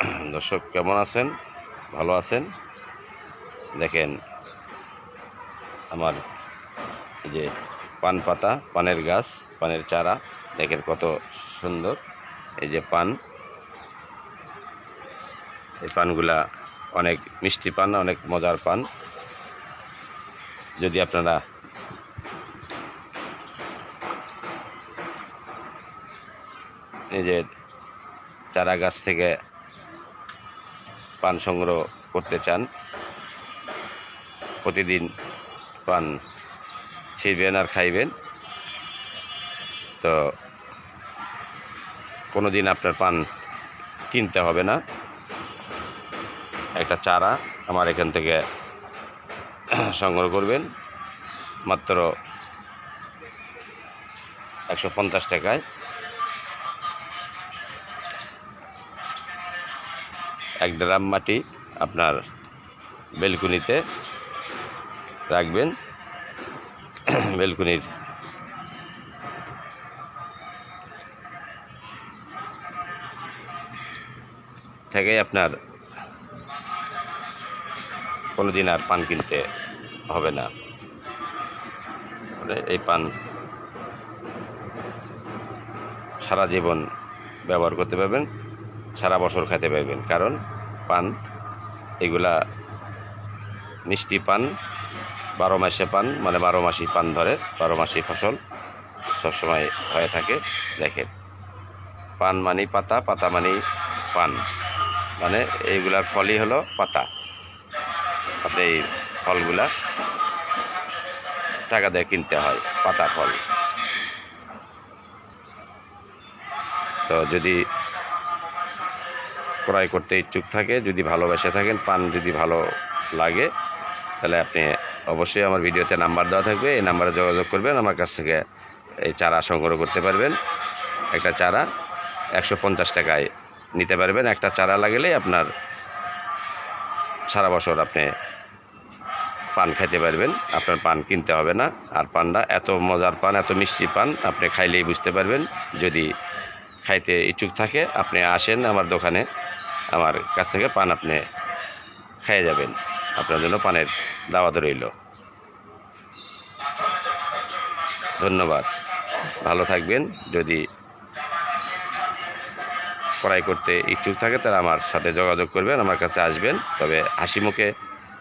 দর্শক, কেমন আছেন? ভালো আছেন? দেখেন, আমার যে পান পাতা, পানের গাছ, পানের চারা, দেখেন কত সুন্দর। এই যে পান, এই পানগুলা অনেক মিষ্টি পান, অনেক মজার পান। যদি আপনারা যে চারা গাছ থেকে পান সংগ্রহ করতে চান, প্রতিদিন পান ছিঁড়বেন আর খাইবেন। তো কোনো দিন আপনার পান কিনতে হবে না। একটা চারা আমার এখান থেকে সংগ্রহ করবেন, মাত্র একশো পঞ্চাশ টাকায়। এক ড্রাম মাটি আপনার বেলকুনিতে রাখবেন। বেলকুনির থেকেই আপনার কোনো দিন আর পান কিনতে হবে না। এই পান সারা জীবন ব্যবহার করতে পারবেন। সারা বছর খেতে পারবেন। কারণ পান, এগুলা মিষ্টি পান, বারো মাসে পান মানে বারো মাসি পান ধরে, বারো মাসি ফসল সবসময় হয়ে থাকে। দেখেন, পান মানি পাতা পাতা মানি পান। মানে এইগুলার ফলই হলো পাতা। আপনি এই ফলগুলা টাকা দিয়ে কিনতে হয়, পাতা ফল। তো যদি ক্রয় করতে ইচ্ছুক থাকে, যদি ভালোবেসে থাকেন, পান যদি ভালো লাগে, তাহলে আপনি অবশ্যই আমার ভিডিওতে নাম্বার দেওয়া থাকবে। এই নাম্বারে যোগাযোগ করবেন, আমার কাছ থেকে এই চারা সংগ্রহ করতে পারবেন। একটা চারা একশো পঞ্চাশ টাকায় নিতে পারবেন। একটা চারা লাগলেই আপনার সারা বছর আপনি পান খাইতে পারবেন। আপনার পান কিনতে হবে না। আর পানটা এত মজার পান, এত মিষ্টি পান, আপনি খাইলেই বুঝতে পারবেন। যদি খাইতে ইচ্ছুক থাকে, আপনি আসেন আমার দোকানে, আমার কাছ থেকে পান আপনি খেয়ে যাবেন। আপনার জন্য পানের দাওয়াত রইল। ধন্যবাদ। ভালো থাকবেন। যদি ক্রয় করতে ইচ্ছুক থাকে তারা আমার সাথে যোগাযোগ করবেন, আমার কাছে আসবেন। তবে হাসি মুখে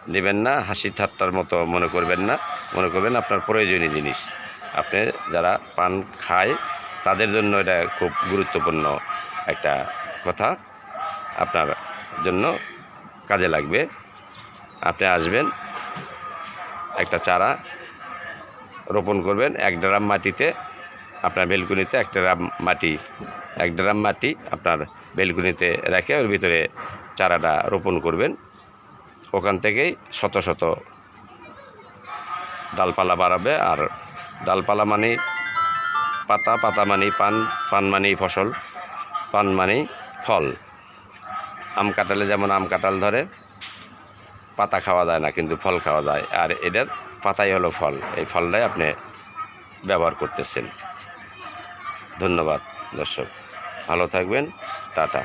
নেবেন না, হাসি ঠাট্টার মতো মনে করবেন না। মনে করবেন আপনার প্রয়োজনীয় জিনিস। আপনি যারা পান খায় তাদের জন্য এটা খুব গুরুত্বপূর্ণ একটা কথা আপনার জন্য কাজে লাগবে। আপনি আসবেন, একটা চারা রোপণ করবেন, এক ড্রাম মাটিতে আপনার বেলকুনিতে এক ড্রাম মাটি, এক ড্রাম মাটি আপনার বেলকুনিতে রেখে ওর ভিতরে চারাটা রোপণ করবেন। ওখান থেকেই শত শত ডালপালা বাড়াবে আর ডালপালা মানে পাতা পাতা মানে পান পান মানেই ফসল পান মানেই ফল। আম কাঁঠালে যেমন আম কাঁঠাল ধরে, পাতা খাওয়া যায় না, কিন্তু ফল খাওয়া যায়। আর এদের পাতাই হলো ফল। এই ফলটাই আপনি ব্যবহার করতেছেন। ধন্যবাদ, দর্শক। ভালো থাকবেন। টাটা।